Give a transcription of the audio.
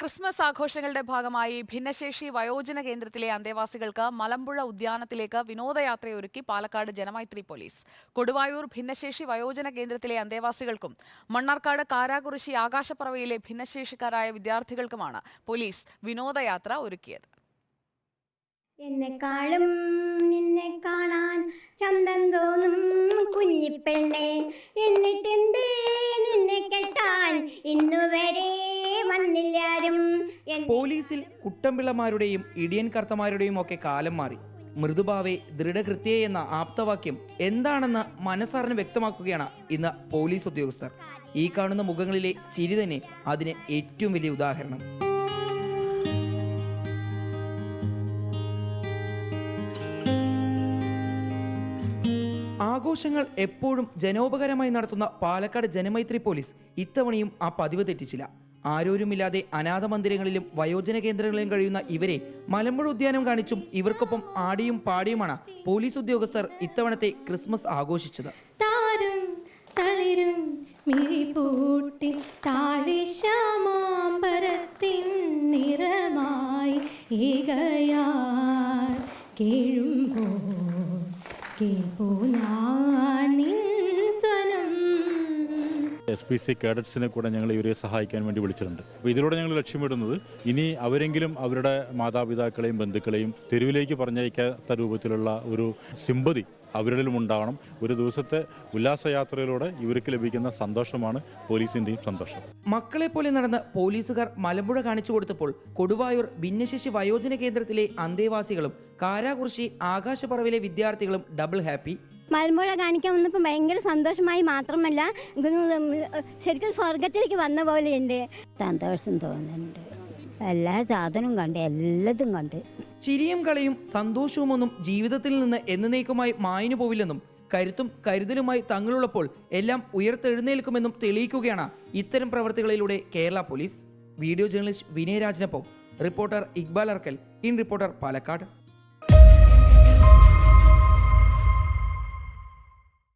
Christmas ആഘോഷങ്ങളുടെ ഭാഗമായി ഭിന്നശേഷി വയോജന കേന്ദ്രത്തിലെ അന്തേവാസികൾക്ക് മലമ്പുഴ ഉദ്യാനത്തിലേക്ക് വിനോദയാത്രയൊരുക്കി പാലക്കാട് ജനമൈത്രി പോലീസ്. കൊടുവായൂർ ഭിന്നശേഷി വയോജന കേന്ദ്രത്തിലെ അന്തേവാസികൾക്കും മണ്ണാർക്കാട് കാരാകുറിശി ആകാശപ്പറവയിലെ ഭിന്നശേഷിക്കാരായ വിദ്യാർത്ഥികൾക്കുമാണ് പോലീസ് വിനോദയാത്ര ഒരുക്കിയത്. എന്നെക്കാളും നിന്നെ കാണാൻ ചന്തം തോന്നും കുഞ്ഞിപ്പെണ്ണേ എന്നിട്ടെന്തേ പോലീസിൽ കുട്ടമ്പിള്ളമാരുടെയും ഇടിയൻ കർത്തമാരുടെയും ഒക്കെ കാലം മാറി. മൃദുഭാവെ ദൃഢകൃത്യേ എന്ന ആപ്തവാക്യം എന്താണെന്ന് മനസ്സറിഞ്ഞ് വ്യക്തമാക്കുകയാണ് ഇന്ന് പോലീസ് ഉദ്യോഗസ്ഥർ. ഈ കാണുന്ന മുഖങ്ങളിലെ ചിരി തന്നെ അതിന് ഏറ്റവും വലിയ ഉദാഹരണം. ആഘോഷങ്ങൾ എപ്പോഴും ജനോപകരമായി നടത്തുന്ന പാലക്കാട് ജനമൈത്രി പോലീസ് ഇത്തവണയും ആ പതിവ് തെറ്റിച്ചില്ല. ആരോരുമില്ലാതെ അനാഥ മന്ദിരങ്ങളിലും വയോജന കേന്ദ്രങ്ങളിലും കഴിയുന്ന ഇവരെ മലമ്പുഴ ഉദ്യാനം കാണിച്ചും ഇവർക്കൊപ്പം ആടിയും പാടിയുമാണ് പോലീസ് ഉദ്യോഗസ്ഥർ ഇത്തവണത്തെ ക്രിസ്മസ് ആഘോഷിച്ചത്. തളിരും നിറമായി ഏകയാൽ കേഴുമ്പോൾ എസ് പി സി കേഡറ്റ്സിനെ കൂടെ ഞങ്ങൾ ഇവരെ സഹായിക്കാൻ വേണ്ടി വിളിച്ചിട്ടുണ്ട്. അപ്പോൾ ഇതിലൂടെ ഞങ്ങൾ ലക്ഷ്യമിടുന്നത് ഇനി അവരെങ്കിലും അവരുടെ മാതാപിതാക്കളെയും ബന്ധുക്കളെയും തെരുവിലേക്ക് പറഞ്ഞയക്കാത്ത രൂപത്തിലുള്ള ഒരു സിമ്പതി അവരിലും ഉണ്ടാവണം ഒരു ദിവസത്തെ ഉല്ലാസയാത്രയിലൂടെ ഇവർക്ക് ലഭിക്കുന്ന സന്തോഷമാണ് പോലീസിന്റെയും സന്തോഷം. മക്കളെ പോലെ നടന്ന് പോലീസുകാർ മലമ്പുഴ കാണിച്ചു കൊടുത്തപ്പോൾ കൊടുവായൂർ ഭിന്നശേഷി വയോജന കേന്ദ്രത്തിലെ അന്തേവാസികളും കാരാകുറിശി ആകാശപ്പറവിലെ വിദ്യാർത്ഥികളും ഡബിൾ ഹാപ്പി മലമ്പുഴ കാണിക്കാൻ വന്നപ്പോൾ ഭയങ്കര സന്തോഷമായി മാത്രമല്ല ശരിക്കും സ്വർഗത്തിലേക്ക് വന്ന പോലെയുണ്ട്. സന്തോഷം തോന്നുന്നുണ്ട്. എല്ലാ സാധനവും കണ്ട് എല്ലാതും കണ്ട്. ചിരിയും കളിയും സന്തോഷവുമൊന്നും ജീവിതത്തിൽ നിന്ന് എന്നേക്കുമായി മായഞ്ഞു പോവില്ലെന്നും കരുത്തും കരുതലുമായി തങ്ങളുള്ളപ്പോൾ എല്ലാം ഉയർത്തെഴുന്നേൽക്കുമെന്നും തെളിയിക്കുകയാണ് ഇത്തരം പ്രവർത്തികളിലൂടെ Kerala police. Video journalist വിനയരാജിനൊപ്പം reporter Iqbal Arkkal in reporter Palakkad.